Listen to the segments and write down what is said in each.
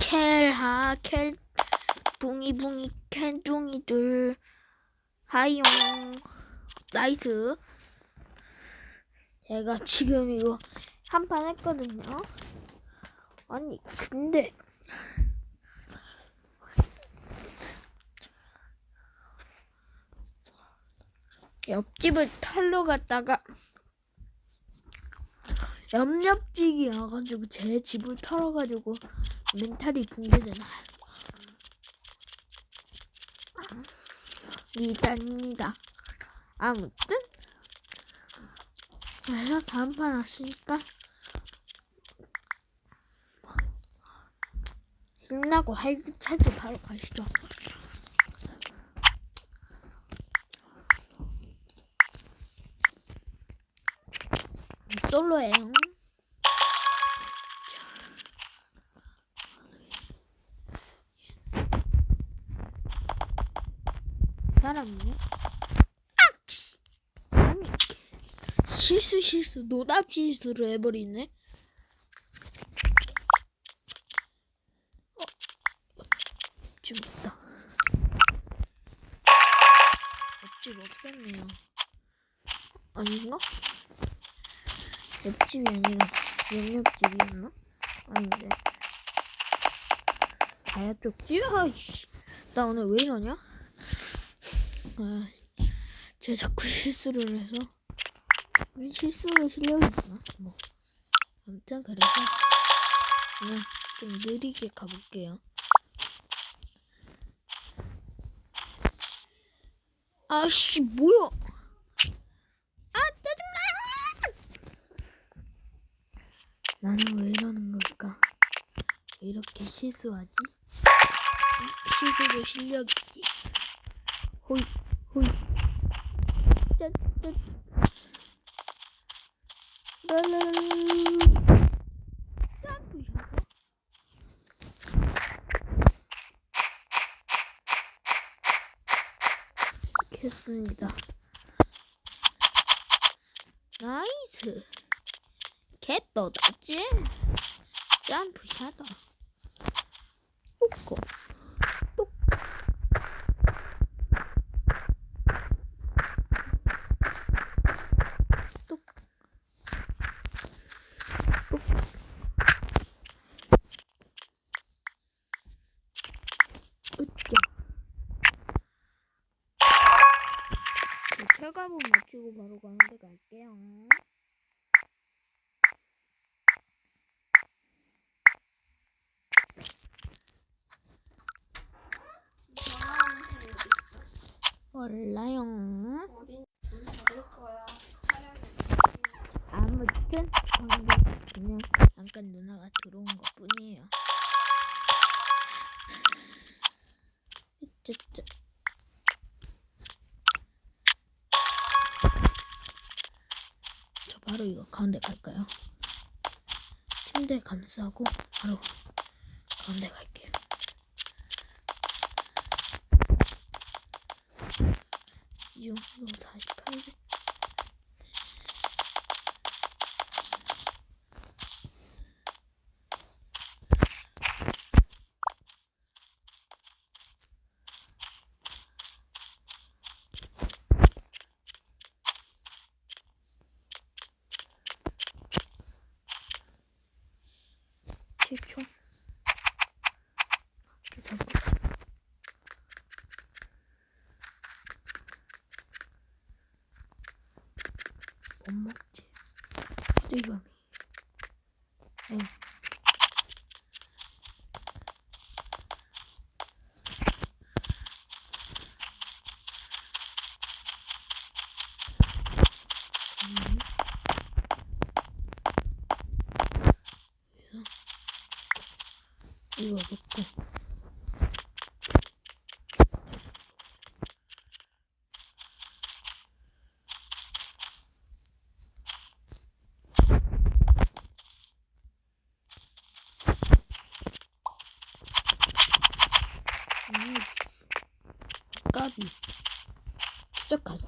켈하 켈 붕이 붕이 캔둥이들 하이용 나이스. 제가 지금 이거 한 판 했거든요. 아니 근데 옆집을 털러 갔다가 옆옆집이 와가지고 제 집을 털어가지고 멘탈이 붕괴되나? 일단입니다. 아무튼 그래서 다음 판 왔으니까 신나고 활기차게 바로 가시죠 솔로예요. 사람이네? 아니 실수 실수. 노답 실수를 해버리네. 어? 있다. 옆집 없었네요. 아닌가? 옆집이 아니라 옆옆집이었나? 아닌데 다야? 아이씨 나 오늘 왜 이러냐? 아, 제가 자꾸 실수를 해서 왜 실수를 실력이 있나? 뭐 아무튼 그래서 그냥 좀 느리게 가볼게요. 아씨 뭐야? 아 짜증나! 나는 왜 이러는 걸까? 왜 이렇게 실수하지? 실수도 실력이지. 호이 호이 짠 짠 라라라 점프 샤워 했습니다 나이스 캣도 났지 점프 샤도 웃고 으쌰. 저 철갑은 맞추고 바로 가는 데 갈게요. 몰라요. 어디 문 닫을 거야. 촬영이 아무튼 방금 그냥 잠깐 누나가 들어온 것 뿐이에요. 저 바로 이거 가운데 갈까요? 침대 감싸고 바로 가운데 갈게요. 이 정도 48배. 못 먹지. 어디감이. 응. 음. 그래서 이거 넣고 음, 까비 시작하자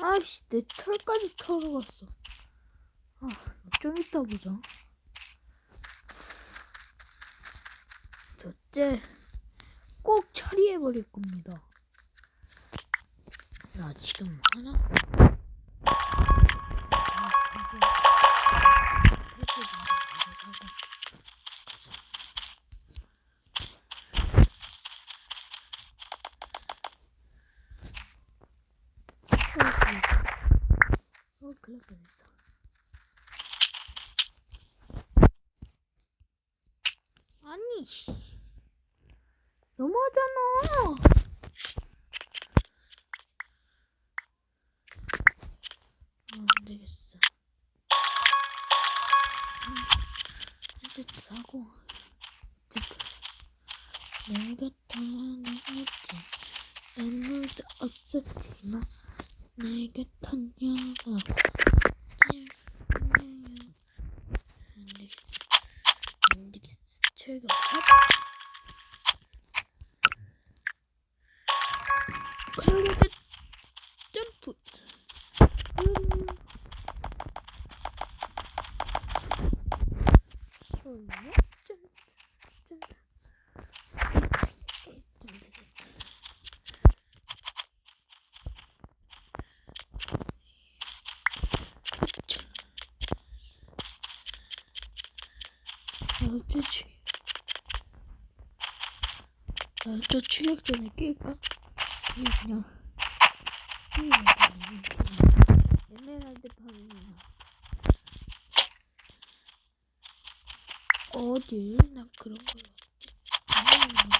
아이씨, 내 털까지 털어갔어. 아, 좀 이따 보자. 저째 꼭 처리해버릴 겁니다. 나 지금 하나? 아니, 씨. 너무하잖아. 아, 안 되겠어. 세트 사고. 내가 타나했지. 아무도 없었지만 내게 탔냐가 안 되겠어. 안 되겠어. 철가 팝. 칼로드 점프. 음. 손목 점프. 점프. 그쵸. 나도 추. 나도 추격 전에 낄까? 이게 그냥. 그냥 에메랄드 팜이야. 어딜? 나 그런 걸. 음.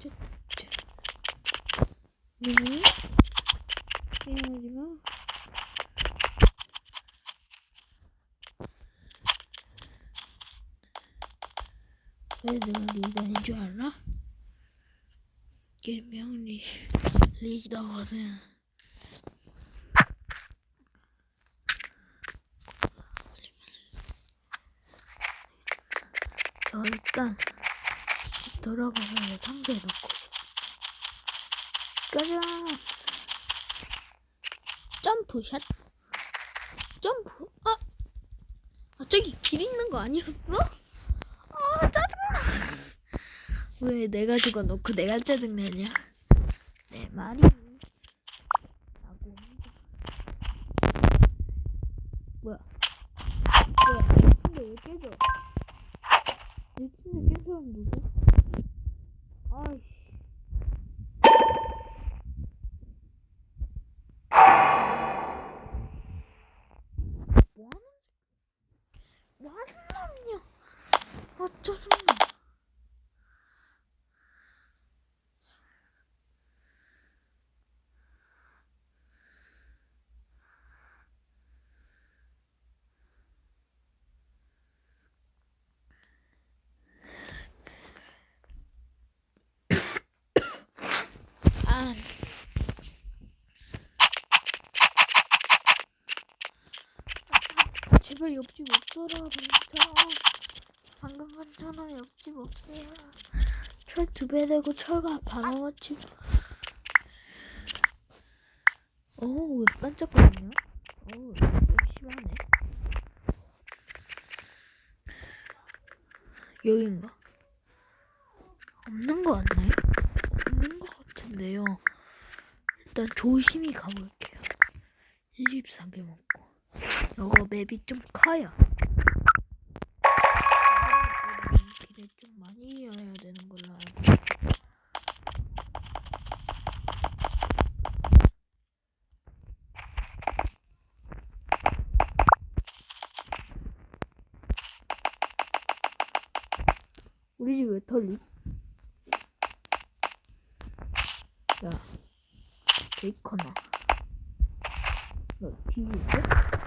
짜, 짜. 네? 미안하지 마. 왜 내가 리더인 줄 알아? 개명 리, 리더거든. 저 일단 돌아가서 내 상자에 넣고 가자. 점프샷. 점프. 아, 아 저기 길 있는 거 아니었어? 아 짜증나. 왜 내가 죽어놓고 내가 짜증내냐? 내 말이. 하고. 뭐야? 뭐야? 근데 왜 깨져? 내 침대 깬 사람 누구? 아이씨. 뭐하는 뭐하는 놈이야? 아 짜증나. 아. 제발 옆집 없어라 괜찮아. 방금 괜찮아 옆집 없어라 철두배 되고 철가 반원어치 어왜 반짝거리냐? 어우 좀 심하네. 여긴가 없는 거 같네 없는 거 같은데요 일단 조심히 가볼게요 24개 먹고 이거 맵이 좀 커요. 길에 좀 많이 이어야 되는 걸로 알고. 우리 집 왜 털리? 야, 베이컨아. 너 뒤질래?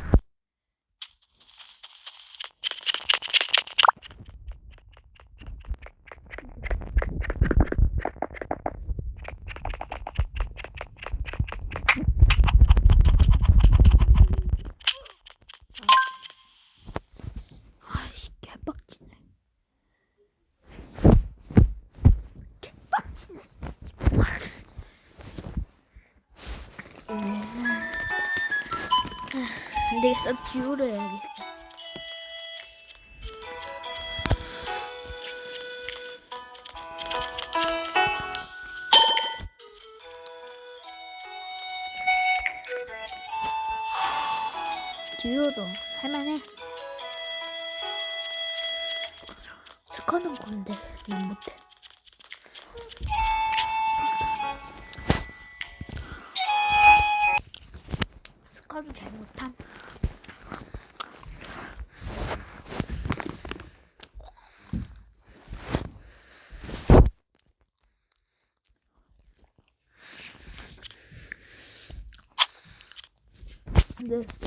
안 되겠어. 듀오를 해야겠어 듀오도 할만해. 스커는 건데? 난 못해 스커도 잘 못함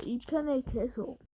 이 편에 계속